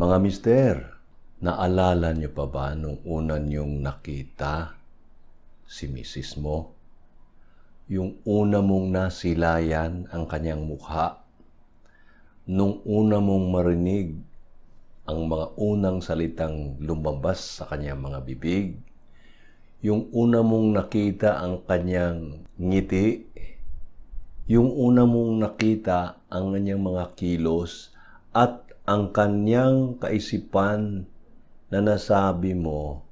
Mga mister, naalala niyo pa ba nung una niyong nakita si misis mo? Yung una mong nasilayan ang kanyang mukha. Nung una mong marinig ang mga unang salitang lumabas sa kanyang mga bibig. Yung una mong nakita ang kanyang ngiti. Yung una mong nakita ang kanyang mga kilos at ang kanyang kaisipan na nasabi mo,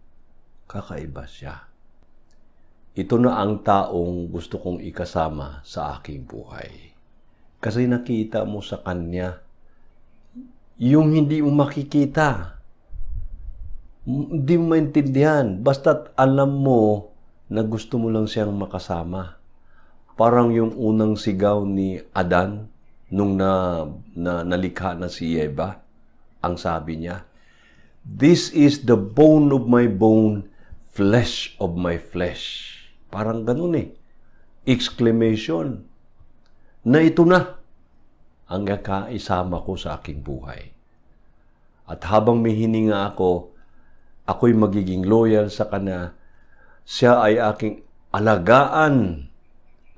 kakaiba siya. Ito na ang taong gusto kong ikasama sa aking buhay. Kasi nakita mo sa kanya yung hindi mo makikita. Hindi mo maintindihan. Basta't alam mo na gusto mo lang siyang makasama. Parang yung unang sigaw ni Adan nung na, na nalikha na si Eva. Ang sabi niya, This is the bone of my bone, flesh of my flesh. Parang ganun eh. Exclamation. Na ito na ang kakaisama ko sa aking buhay. At habang may hininga ako, ako'y magiging loyal sa kanya. Siya ay aking alagaan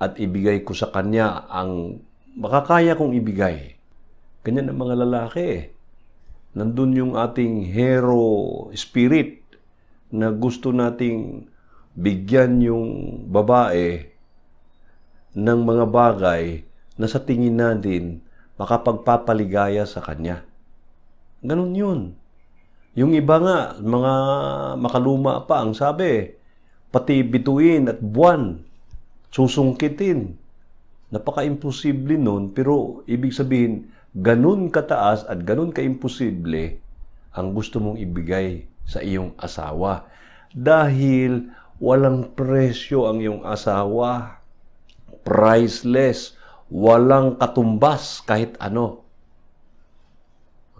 at ibigay ko sa kanya ang makakaya kong ibigay. Ganyan ang mga lalaki. Nandun yung ating hero spirit na gusto nating bigyan yung babae ng mga bagay na sa tingin natin makapagpapaligaya sa kanya. Ganun yun. Yung iba nga, mga makaluma pa, ang sabi, pati bituin at buwan, susungkitin. Napaka-imposible nun, pero ibig sabihin, ganun kataas at ganun ka-imposible ang gusto mong ibigay sa iyong asawa. Dahil walang presyo ang iyong asawa. Priceless. Walang katumbas kahit ano.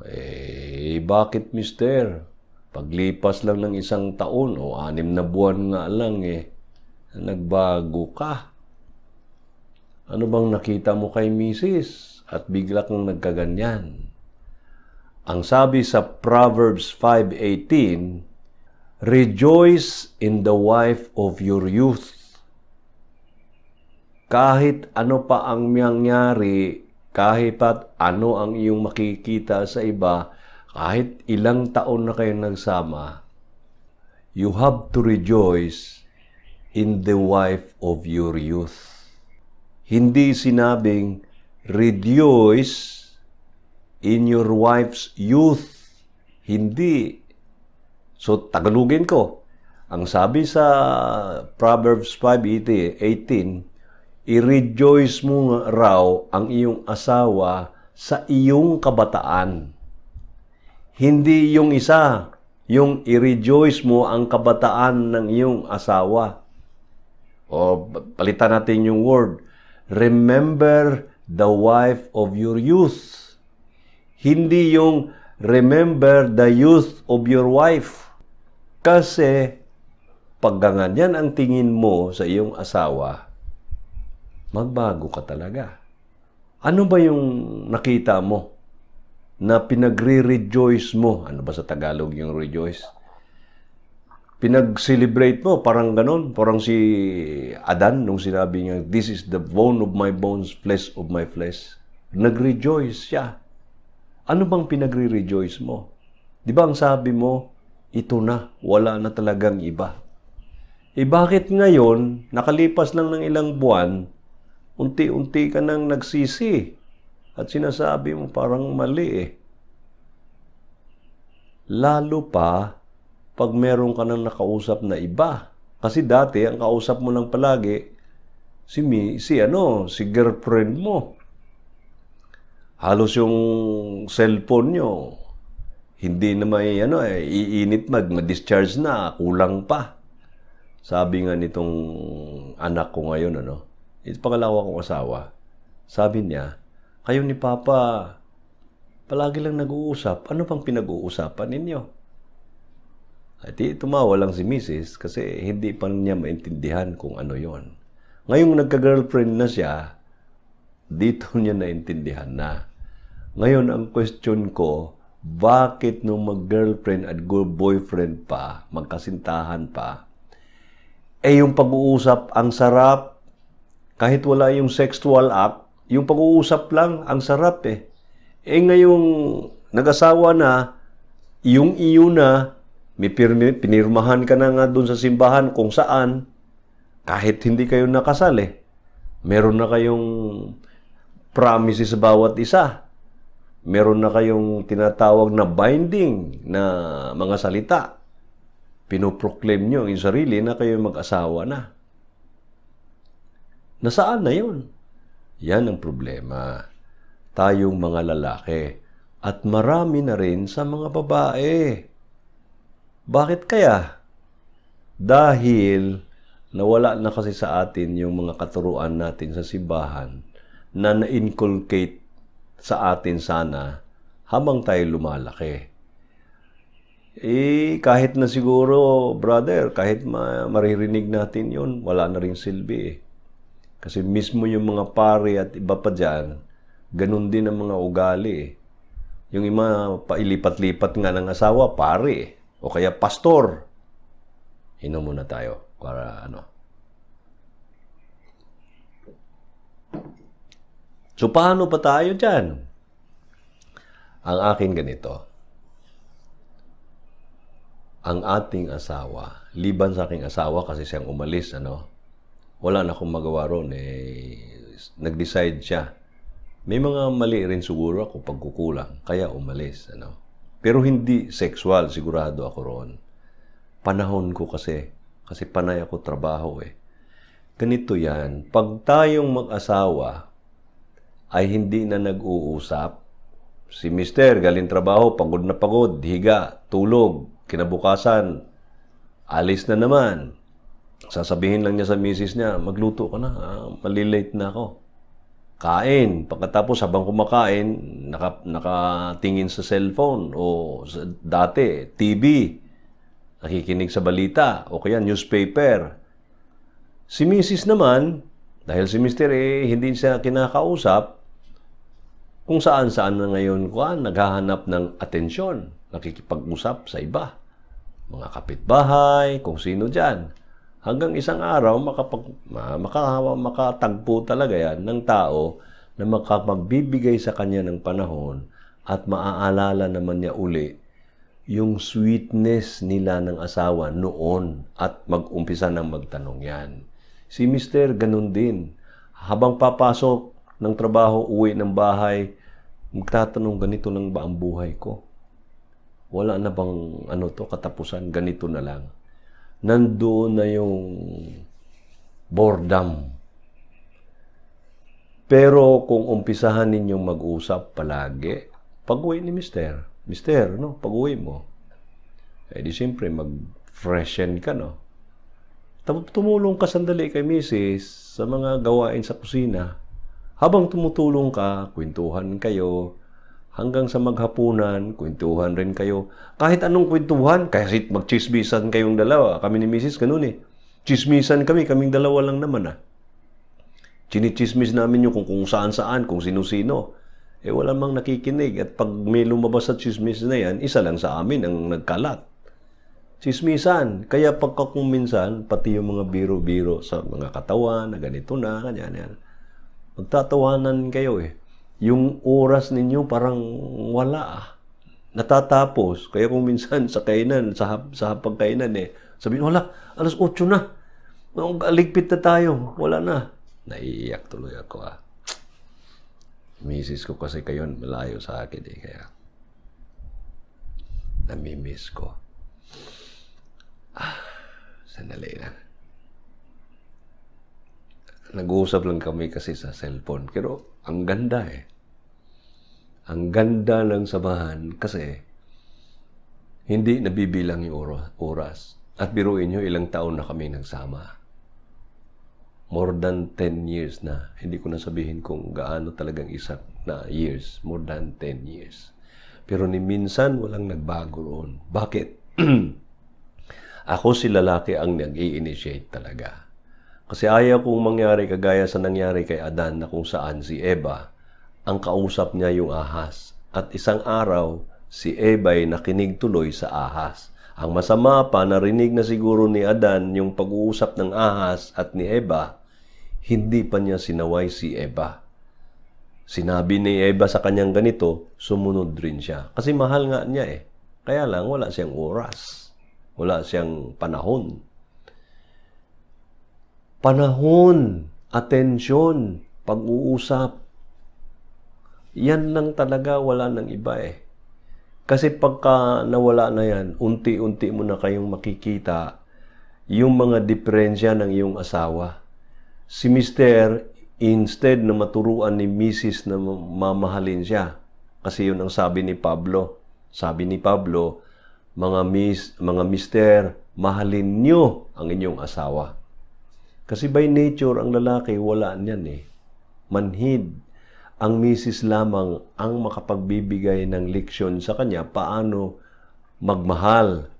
Eh, bakit mister? Paglipas lang ng isang taon o anim na buwan nga lang eh, nagbago ka. Ano bang nakita mo kay misis at bigla kang nagkaganyan? Ang sabi sa Proverbs 5.18, Rejoice in the wife of your youth. Kahit ano pa ang mangyari, kahit pat ano ang iyong makikita sa iba, kahit ilang taon na kayo nagsama, you have to rejoice in the wife of your youth. Hindi sinabing, rejoice in your wife's youth. Hindi. So, tagalugin ko. Ang sabi sa Proverbs 5.18, i-rejoice mo raw ang iyong asawa sa iyong kabataan. Hindi yung isa, yung i-rejoice mo ang kabataan ng iyong asawa. O palitan natin yung word. Remember the wife of your youth. Hindi yung remember the youth of your wife. Kasi pag ganyan ang tingin mo sa iyong asawa, magbago ka talaga. Ano ba yung nakita mo na pinagre-rejoice mo? Ano ba sa Tagalog yung rejoice? Pinag-celebrate mo, parang ganon. Parang si Adan, nung sinabi niya, This is the bone of my bones, flesh of my flesh. Nag-rejoice siya. Ano bang pinagre-rejoice mo? Di ba ang sabi mo, ito na, wala na talagang iba. Eh bakit ngayon, nakalipas lang ng ilang buwan, unti-unti ka nang nagsisi at sinasabi mo parang mali eh. Lalo pa pag meron ka nang nakausap na iba. Kasi dati, ang kausap mo lang palagi, si, mi, si ano, si girlfriend mo. Halos yung cellphone nyo, hindi na may ano, eh, iinit mag, ma-discharge na, kulang pa. Sabi nga nitong anak ko ngayon, ano, ito pangalawa kong asawa, sabi niya, kayo ni Papa, palagi lang nag-uusap. Ano pang pinag-uusapan ninyo? At tumawa lang si Mrs. kasi hindi pa niya maintindihan kung ano yon. Ngayong nagka-girlfriend na siya, dito niya naintindihan na. Ngayon, ang question ko, bakit nung mag-girlfriend at boyfriend pa, magkasintahan pa, eh yung pag-uusap ang sarap, kahit wala yung sexual act, yung pag-uusap lang ang sarap eh. Eh ngayong nag-asawa na, yung iyo na, may pirmi, pinirmahan ka na nga doon sa simbahan kung saan, kahit hindi kayo nakasal eh, meron na kayong promises bawat isa. Meron na kayong tinatawag na binding na mga salita. Pinoproclaim nyo yung sarili na kayo mag-asawa na. Nasaan na yun? Yan ang problema. Tayong mga lalaki. At marami na rin sa mga babae. Bakit kaya? Dahil nawala na kasi sa atin yung mga katuruan natin sa simbahan na na-inculcate sa atin sana habang tayo lumalaki. Eh, kahit na siguro, brother, kahit ma- maririnig natin yon wala na rin silbi eh. Kasi mismo yung mga pare at iba pa dyan, ganun din ang mga ugali eh. Yung ima, pailipat-lipat nga ng asawa, pare eh. O kaya pastor. Inom muna tayo para ano. So, paano pa tayo dyan? Ang akin ganito. Ang ating asawa, liban sa aking asawa kasi siyang umalis, ano, wala na akong magawa ron, eh, nag-decide siya. May mga mali rin siguro ako pagkukulang, kaya umalis, ano. Pero hindi sexual, sigurado ako ron. Panahon ko kasi, kasi panay ako trabaho eh. Ganito yan, pag tayong mag-asawa, ay hindi na nag-uusap. Si mister, galing trabaho, pagod na pagod, higa, tulog, kinabukasan, alis na naman. Sasabihin lang niya sa misis niya, magluto ka na, ah, malilate na ako. Kain. Pagkatapos habang kumakain, naka, nakatingin sa cellphone o sa, dati, TV. Nakikinig sa balita o kaya newspaper. Si misis naman, dahil si mister eh, hindi siya kinakausap, kung saan-saan na ngayon ko naghahanap ng atensyon, nakikipag-usap sa iba. Mga kapitbahay, kung sino dyan. Hanggang isang araw, makapag, ma- maka, makatagpo talaga yan ng tao na makapagbibigay sa kanya ng panahon at maaalala naman niya uli yung sweetness nila ng asawa noon at mag-umpisa ng magtanong yan. Si Mister, ganun din. Habang papasok ng trabaho, uwi ng bahay, magtatanong ganito lang ba ang buhay ko? Wala na bang ano to, katapusan, ganito na lang. Nandoon na yung boredom. Pero kung umpisahan ninyong mag-usap palagi, pag-uwi ni Mister, Mister, no, pag-uwi mo, eh di siyempre mag-freshen ka, no? Tumulong ka sandali kay Mrs. sa mga gawain sa kusina. Habang tumutulong ka, kwentuhan kayo, hanggang sa maghapunan, kwentuhan rin kayo. Kahit anong kwentuhan, kahit magchismisan kayong dalawa. Kami ni Mrs. ganun eh. Chismisan kami, kaming dalawa lang naman ah. Chinichismis namin yung kung, kung saan-saan, kung sino-sino. Eh wala mang nakikinig. At pag may lumabas sa chismis na yan, isa lang sa amin ang nagkalat. Chismisan. Kaya pagka kung minsan, pati yung mga biro-biro sa mga katawan, na ganito na, ganyan yan. Magtatawanan kayo eh. Yung oras ninyo parang wala ah. Natatapos. Kaya kung minsan sa kainan, sa, sa pagkainan eh, sabihin, wala, alas 8 na. Ligpit na tayo. Wala na. Naiiyak tuloy ako ah. Misis ko kasi kayo malayo sa akin eh. Kaya namimiss ko. Ah, sandali lang. Nag-uusap lang kami kasi sa cellphone. Pero ang ganda eh. Ang ganda ng samahan kasi hindi nabibilang yung ora- oras. At biruin nyo, ilang taon na kami nagsama. More than 10 years na. Hindi ko na sabihin kung gaano talagang isa na years. More than 10 years. Pero ni minsan walang nagbago roon. Bakit? Ako si lalaki ang nag-i-initiate talaga. Kasi ayaw kong mangyari kagaya sa nangyari kay Adan na kung saan si Eva, ang kausap niya yung ahas. At isang araw, si Eva ay nakinig tuloy sa ahas. Ang masama pa, narinig na siguro ni Adan yung pag-uusap ng ahas at ni Eva, hindi pa niya sinaway si Eva. Sinabi ni Eva sa kanyang ganito, sumunod rin siya. Kasi mahal nga niya eh. Kaya lang, wala siyang oras. Wala siyang panahon. Panahon, atensyon, pag-uusap. Yan lang talaga, wala nang iba eh. Kasi pagka nawala na yan, unti-unti mo na kayong makikita yung mga diferensya ng iyong asawa. Si Mister, instead na maturuan ni Mrs. na mamahalin siya, kasi yun ang sabi ni Pablo. Sabi ni Pablo, mga miss, mga mister, mahalin niyo ang inyong asawa. Kasi by nature, ang lalaki, wala niyan eh. Manhid. Ang misis lamang ang makapagbibigay ng leksyon sa kanya paano magmahal.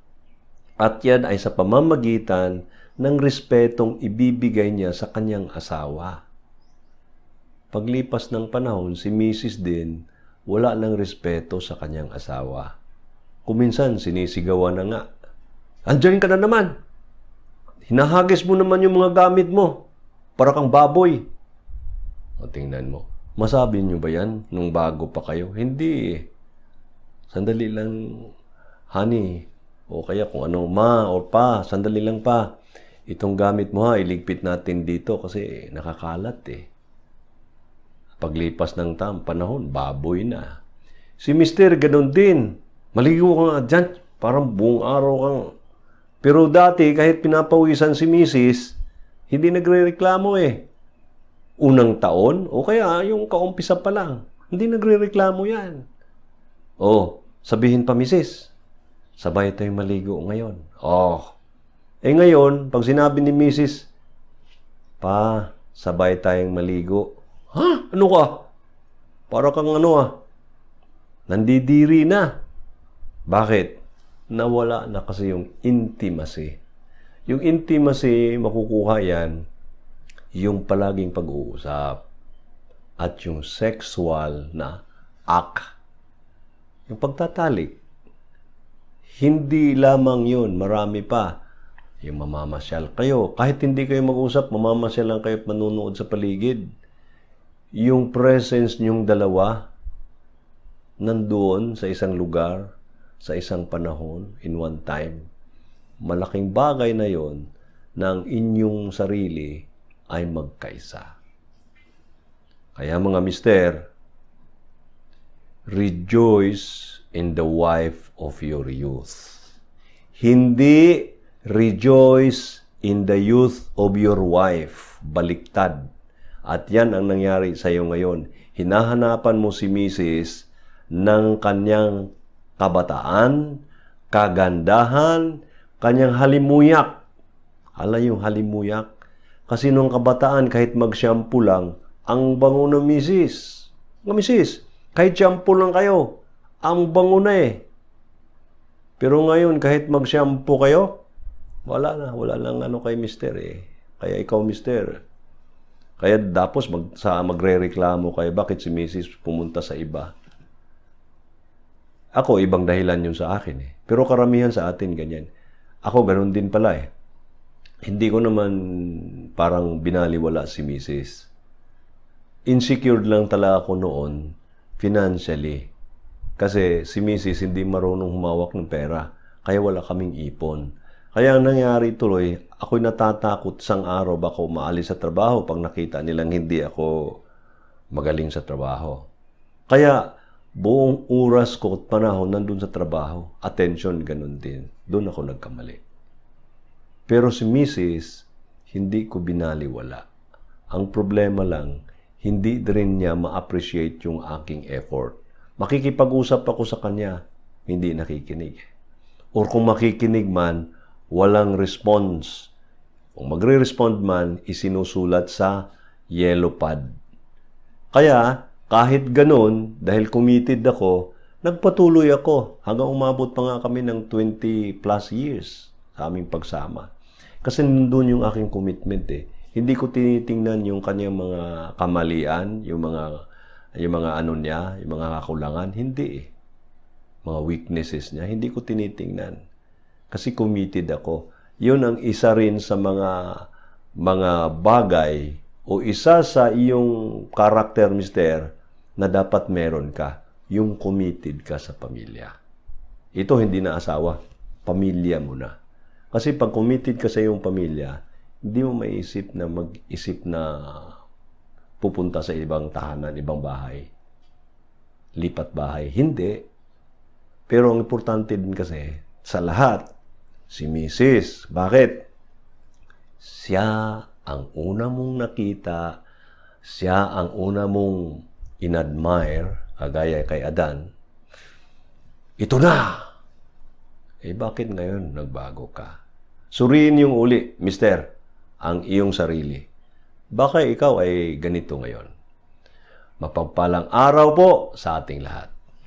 At yan ay sa pamamagitan ng respetong ibibigay niya sa kanyang asawa. Paglipas ng panahon, si Mrs. din wala ng respeto sa kanyang asawa. Kuminsan, sinisigawan na nga. Andiyan ka na naman. Hinahagis mo naman yung mga gamit mo. Para kang baboy. O tingnan mo. Masabi niyo ba yan nung bago pa kayo? Hindi eh. Sandali lang, honey. O kaya kung ano, ma o pa, sandali lang pa. Itong gamit mo ha, iligpit natin dito kasi nakakalat eh. Paglipas ng tam, panahon, baboy na. Si Mister, ganun din. Maligo ka nga dyan. Parang buong araw kang... Pero dati, kahit pinapawisan si Mrs., hindi nagre-reklamo eh. Unang taon, o kaya yung kaumpisa pa lang, hindi nagre-reklamo yan. Oh, sabihin pa, Mrs., sabay tayong maligo ngayon. Oh, eh ngayon, pag sinabi ni Mrs., Pa, sabay tayong maligo. Ha? Ano ka? Para kang ano ah. Nandidiri na. Bakit? Nawala na kasi yung intimacy. Yung intimacy, makukuha yan, yung palaging pag-uusap at yung sexual na act. Yung pagtatalik. Hindi lamang yun, marami pa. Yung mamamasyal kayo. Kahit hindi kayo mag-usap, mamamasyal lang kayo at manunood sa paligid. Yung presence nyong dalawa, nandoon sa isang lugar, sa isang panahon, in one time, malaking bagay na yon ng inyong sarili ay magkaisa. Kaya mga mister, rejoice in the wife of your youth. Hindi rejoice in the youth of your wife. Baliktad. At yan ang nangyari sa iyo ngayon. Hinahanapan mo si Mrs. ng kanyang kabataan, kagandahan, kanyang halimuyak. Hala yung halimuyak. Kasi nung kabataan, kahit mag-shampoo lang, ang bango ng misis. Nga misis, kahit shampoo lang kayo, ang bango na eh. Pero ngayon, kahit mag-shampoo kayo, wala na. Wala lang ano kay mister eh. Kaya ikaw mister. Kaya tapos mag, sa magre-reklamo kayo, bakit si misis pumunta sa iba? Ako, ibang dahilan yun sa akin eh. Pero karamihan sa atin ganyan. Ako, ganun din pala eh. Hindi ko naman parang binaliwala si Mrs. Insecure lang talaga ako noon financially. Kasi si Mrs. hindi marunong humawak ng pera. Kaya wala kaming ipon. Kaya ang nangyari tuloy, ako'y natatakot sang araw baka maalis sa trabaho pag nakita nilang hindi ako magaling sa trabaho. Kaya buong oras ko at panahon nandun sa trabaho. Attention, ganun din. Doon ako nagkamali. Pero si Mrs., hindi ko binaliwala. Ang problema lang, hindi rin niya ma-appreciate yung aking effort. Makikipag-usap ako sa kanya, hindi nakikinig. Or kung makikinig man, walang response. Kung magre-respond man, isinusulat sa yellow pad. Kaya, kahit ganun, dahil committed ako, nagpatuloy ako hanggang umabot pa nga kami ng 20 plus years sa aming pagsama. Kasi nandun yung aking commitment eh. Hindi ko tinitingnan yung kanyang mga kamalian, yung mga yung mga ano niya, yung mga kakulangan. Hindi eh. mga weaknesses niya, hindi ko tinitingnan. Kasi committed ako. Yun ang isa rin sa mga mga bagay o isa sa iyong character, mister, na dapat meron ka. Yung committed ka sa pamilya. Ito hindi na asawa, pamilya mo na. Kasi pag committed ka sa iyong pamilya, hindi mo maiisip na mag-isip na pupunta sa ibang tahanan, ibang bahay. Lipat bahay. Hindi. Pero ang importante din kasi, sa lahat, si Mrs. Bakit? Siya ang una mong nakita, siya ang una mong inadmire, kagaya kay Adan. Ito na! Eh bakit ngayon nagbago ka? Suriin yung uli, mister, ang iyong sarili. Baka ikaw ay ganito ngayon. Mapagpalang araw po sa ating lahat.